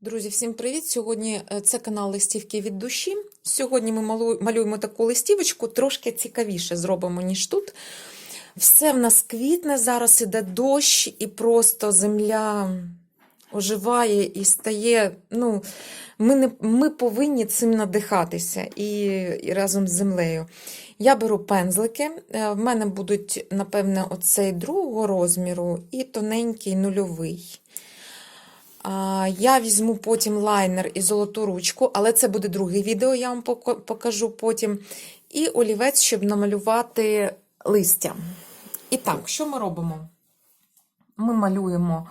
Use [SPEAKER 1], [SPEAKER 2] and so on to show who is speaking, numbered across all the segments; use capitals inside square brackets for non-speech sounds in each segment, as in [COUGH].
[SPEAKER 1] Друзі, всім привіт! Сьогодні е, це канал Листівки від душі. Сьогодні ми малюємо таку листівочку, трошки цікавіше зробимо, ніж тут. Все в нас квітне, зараз іде дощ, і просто земля оживає і стає. Ну, ми, не, ми повинні цим надихатися і, і разом з землею. Я беру пензлики. е, В мене будуть, напевне, оцей другого розміру і тоненький нульовий. Я візьму потім лайнер і золоту ручку, але це буде друге відео, я вам покажу потім. І олівець, щоб намалювати листя. І так, що ми робимо? Ми малюємо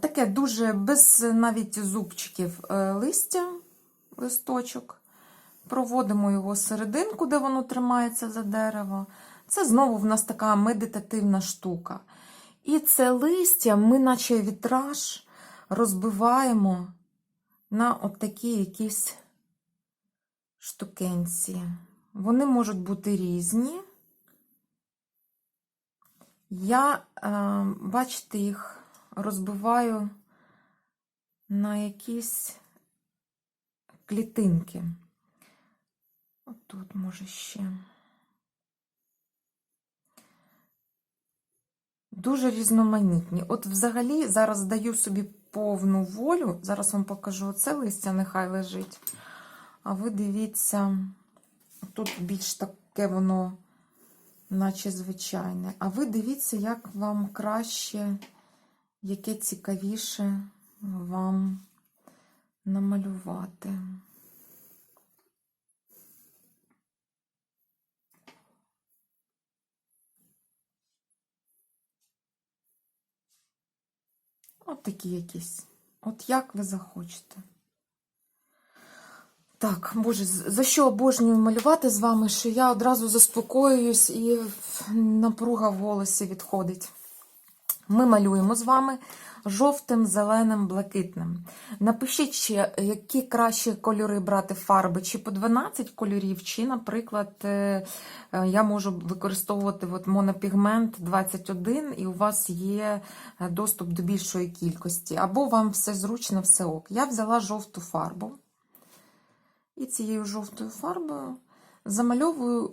[SPEAKER 1] таке дуже без навіть зубчиків е, листя, листочок. Проводимо його серединку, де воно тримається за дерево. Це знову в нас така медитативна штука. І це листя ми, наче вітраж, розбиваємо на от такі якісь штукенці. Вони можуть бути різні. Я, е, бачите, їх розбиваю на якісь клітинки. Отут, може, ще. Дуже різноманітні. От взагалі зараз даю собі повну волю. Зараз вам покажу оце листя, нехай лежить. А ви дивіться, тут більш таке воно, наче звичайне. А ви дивіться, як вам краще, яке цікавіше вам намалювати. От такі якісь. От як ви захочете. Так, Боже, за що обожнюю малювати з вами, що я одразу заспокоююсь і напруга в голосі відходить. Ми малюємо з вами жовтим, зеленим, блакитним. Напишіть ще, які кращі кольори брати фарби, чи по 12 кольорів, чи, наприклад, е, е, я можу використовувати от монопігмент 21, і у вас є е, доступ до більшої кількості. Або вам все зручно, все ок. Я взяла жовту фарбу. І цією жовтою фарбою замальовую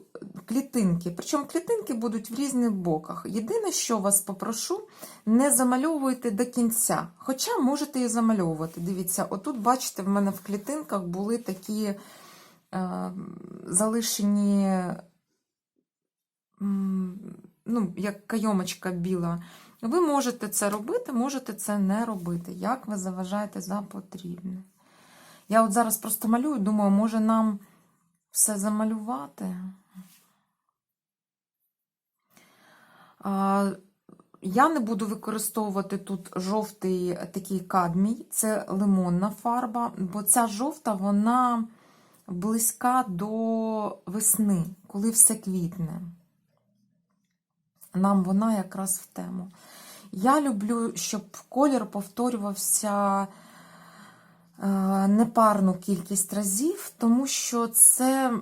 [SPEAKER 1] клітинки. Причому клітинки будуть в різних боках. Єдине, що вас попрошу, не замальовуйте до кінця. Хоча можете і замальовувати. Дивіться, отут, бачите, в мене в клітинках були такі е, залишені, ну, як кайомочка біла. Ви можете це робити, можете це не робити. Як ви заважаєте за потрібне. Я от зараз просто малюю, думаю, може нам все замалювати. А, Я не буду використовувати тут жовтий такий кадмій, це лимонна фарба, бо ця жовта, вона близька до весни, коли все квітне. Нам вона якраз в тему. Я люблю, щоб колір повторювався е, непарну кількість разів, тому що це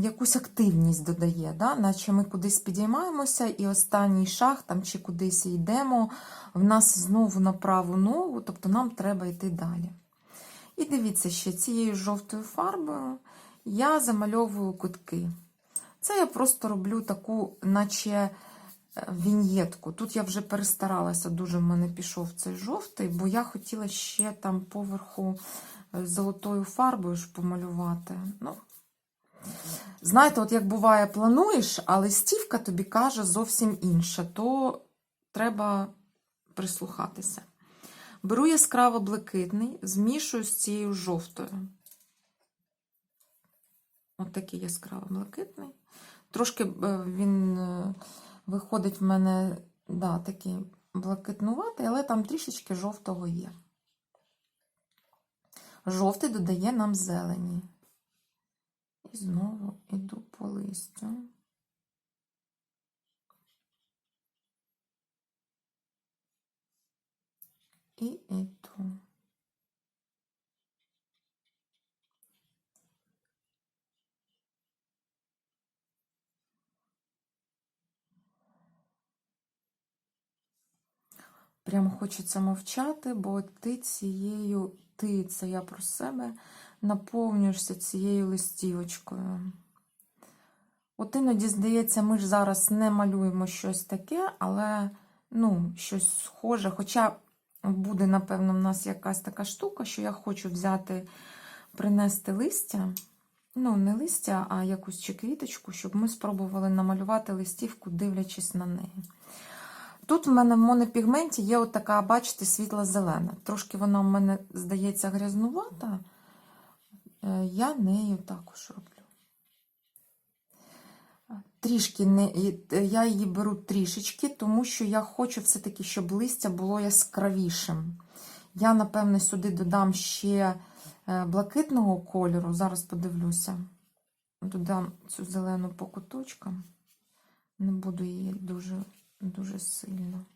[SPEAKER 1] якусь активність додає, да? наче ми кудись підіймаємося, і останній шаг там чи кудись йдемо, в нас знову на праву ногу, тобто нам треба йти далі. І дивіться ще цією жовтою фарбою я замальовую кутки. Це я просто роблю таку, наче е, віньєтку. Тут я вже перестаралася, дуже в мене пішов цей жовтий, бо я хотіла ще там поверху е, золотою фарбою ж помалювати. Ну, знаєте, от як буває, плануєш, а листівка тобі каже зовсім інше, то треба прислухатися. Беру яскраво блакитний, змішую з цією жовтою. От такий яскраво блакитний. Трошки е, він е, виходить в мене, да, такий блакитнуватий, але там трішечки жовтого є. Жовтий додає нам зелені. І знову іду по листю. І іду. Прям хочеться мовчати, бо ти цією, ти, це я про себе, наповнюєшся цією листівочкою. От іноді, здається, ми ж зараз не малюємо щось таке, але ну, щось схоже. Хоча буде, напевно, в нас якась така штука, що я хочу взяти, принести листя. Ну, не листя, а якусь чи квіточку, щоб ми спробували намалювати листівку, дивлячись на неї. Тут в мене в монопігменті є от така, бачите, світло-зелена. Трошки вона в мене, здається, грязнувата. Е, Я нею також роблю. Трішки не, е, я її беру трішечки, тому що я хочу все-таки, щоб листя було яскравішим. Я, напевне, сюди додам ще е, блакитного кольору. Зараз подивлюся. Додам цю зелену по куточкам. Не буду її дуже, дуже сильно.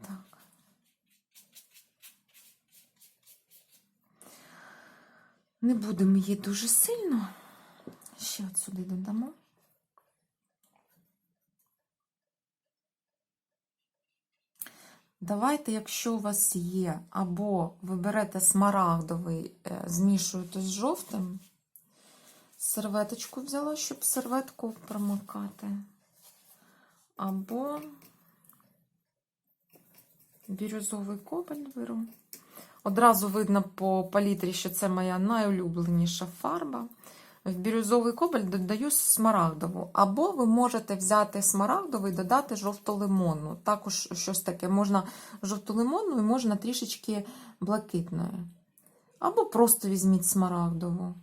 [SPEAKER 1] Так. Не будемо її дуже сильно. Ще от сюди додамо. Давайте, якщо у вас є, або ви берете смарагдовий, е, змішуєте з жовтим. Серветочку взяла, щоб серветку промокати. Або бірюзовий кобальт беру. Одразу видно по палітрі, що це моя найулюбленіша фарба. В бірюзовий кобальт додаю смарагдову. Або ви можете взяти смарагдовий і додати жовто-лимонну. Також щось таке. Можна жовто-лимонну і можна трішечки блакитною. Або просто візьміть смарагдову.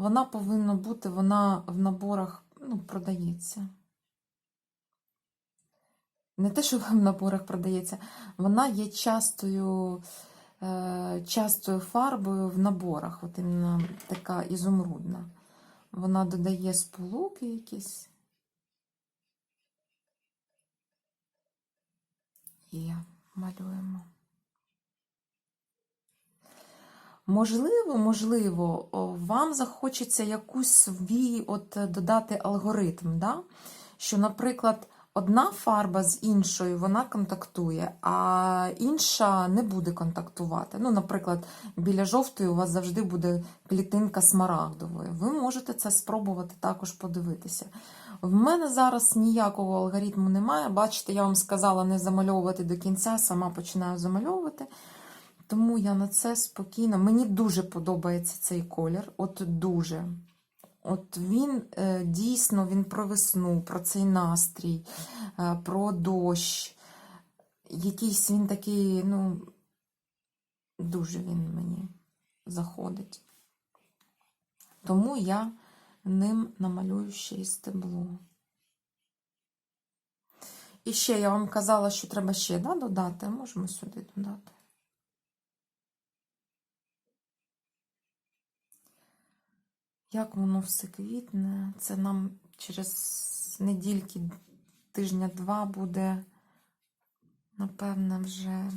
[SPEAKER 1] Вона повинна бути, вона в наборах ну, продається. Не те, що [LAUGHS] в наборах продається, вона є частою, е, частою фарбою в наборах. От іменно така ізумрудна. Вона додає сполуки якісь. Є, малюємо. Можливо, можливо, вам захочеться якусь свій от е, додати алгоритм, да? що, наприклад, одна фарба з іншою вона контактує, а інша не буде контактувати. Ну, наприклад, біля жовтої у вас завжди буде клітинка смарагдової. Ви можете це спробувати також подивитися. В мене зараз ніякого алгоритму немає. Бачите, я вам сказала не замальовувати до кінця, сама починаю замальовувати. Тому я на це спокійно. Мені дуже подобається цей колір. От дуже. От він е, дійсно він про весну, про цей настрій, е, про дощ. Якийсь він такий, ну, дуже він мені заходить. Тому я ним намалюю ще й стебло. І ще я вам казала, що треба ще да, додати. Можемо сюди додати. Як воно все квітне, це нам через недільки, тижня-два буде, напевне, вже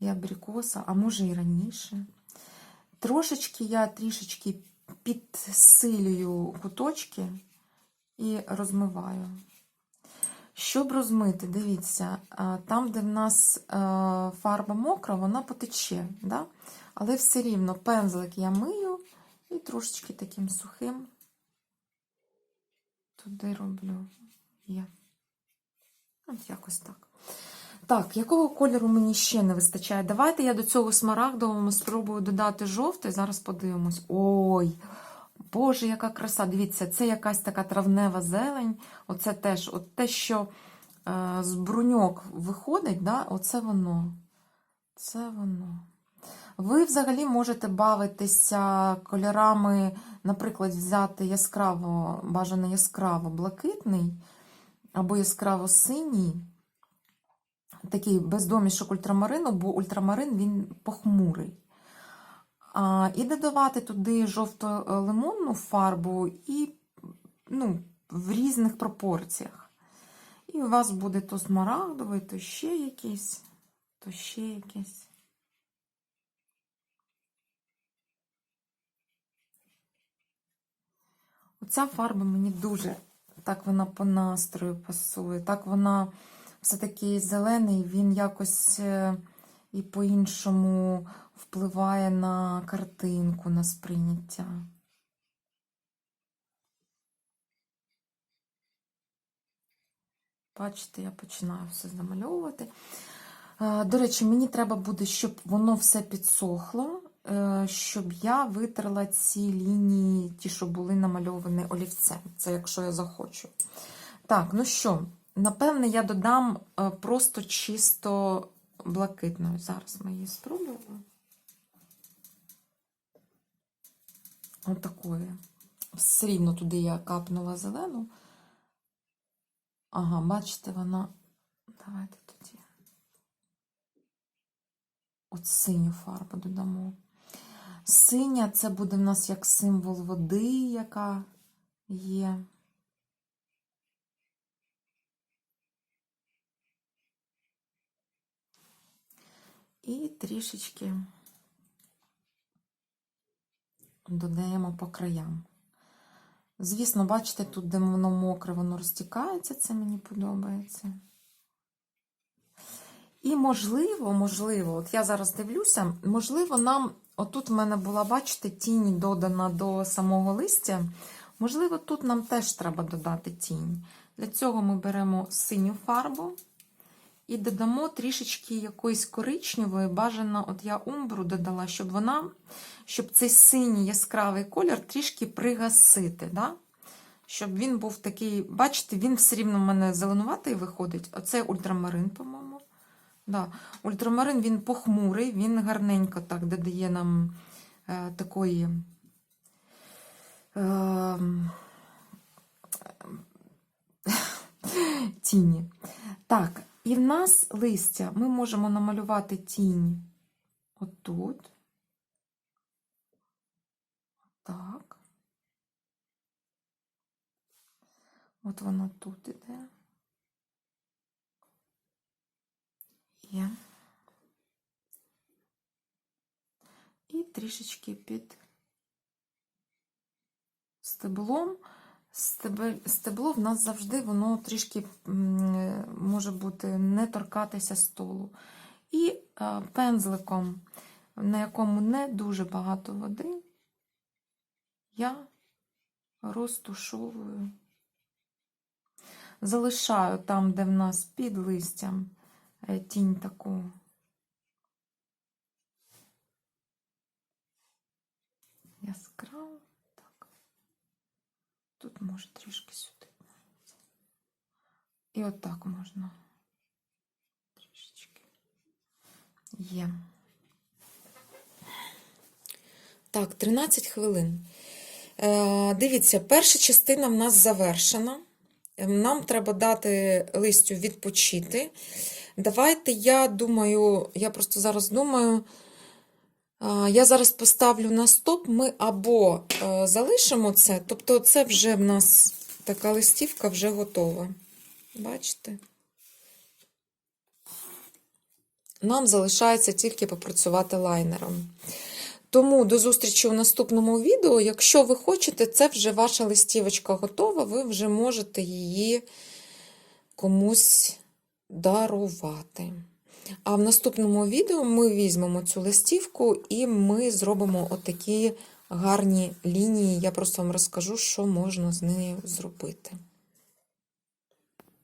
[SPEAKER 1] і абрикоса, а може і раніше. Трошечки я трішечки підсилюю куточки і розмиваю. Щоб розмити, дивіться, там, де в нас фарба мокра, вона потече. Да? Але все рівно пензлик я мию. І трошечки таким сухим туди роблю я. Ось якось так. Так, якого кольору мені ще не вистачає? Давайте я до цього смарагдового спробую додати жовтий. Зараз подивимось. Ой, Боже, яка краса! Дивіться, це якась така травнева зелень. Оце теж от те, що е, з бруньок виходить, да? оце воно. Це воно. Ви взагалі можете бавитися кольорами, наприклад, взяти яскраво, бажано яскраво блакитний або яскраво синій, такий без домішок ультрамарину, бо ультрамарин він похмурий. А, І додавати туди жовто-лимонну фарбу і ну, в різних пропорціях. І у вас буде то смарагдовий, то ще якийсь, то ще якийсь. Оця фарба мені дуже так вона по настрою пасує. Так вона все-таки зелений, він якось е, і по-іншому впливає на картинку, на сприйняття. Бачите, я починаю все замальовувати. Е, До речі, мені треба буде, щоб воно все підсохло, щоб я витерла ці лінії, ті, що були намальовані олівцем. Це якщо я захочу. Так, ну що, напевне, я додам е, просто чисто блакитною. Зараз ми її спробуємо. Отакої. Все рівно туди я капнула зелену. Ага, бачите, вона. Давайте тоді. От синю фарбу додамо. Синя це буде в нас як символ води, яка є. І трішечки додаємо по краям. Звісно, бачите, тут, де воно мокре, воно розтікається, це мені подобається. І можливо, можливо, от я зараз дивлюся, можливо, нам, отут в мене була, бачите, тінь додана до самого листя. Можливо, тут нам теж треба додати тінь. Для цього ми беремо синю фарбу і додамо трішечки якоїсь коричневої, бажано, от я умбру додала, щоб вона, щоб цей синій яскравий колір трішки пригасити. Да? Щоб він був такий, бачите, він все рівно в мене зеленуватий виходить. Оце ультрамарин, по-моєму. Да. Ультрамарин він похмурий, він гарненько так додає нам е, такої. Е, [LAUGHS] тіні. Так, і в нас листя ми можемо намалювати тінь отут. Так. От воно тут іде. Є. І трішечки під стеблом. Стебло в нас завжди воно трішки може бути не торкатися столу. І е, пензликом, на якому не дуже багато води, я розтушовую, залишаю там, де в нас під листям е, тінь таку. Яскраво. Так. Тут може трішки сюди. І отак можна. Трішечки. Є. Так, 13 хвилин. Е, дивіться, перша частина в нас завершена. Е, Нам треба дати листю відпочити. Давайте, я думаю, я просто зараз думаю. Я зараз поставлю на стоп. Ми або е, залишимо це, тобто це вже в нас така листівка вже готова. Бачите? Нам залишається тільки попрацювати лайнером. Тому до зустрічі у наступному відео. Якщо ви хочете, це вже ваша листівочка готова, ви вже можете її комусь дарувати. А в наступному відео ми візьмемо цю листівку і ми зробимо отакі гарні лінії. Я просто вам розкажу, що можна з нею зробити.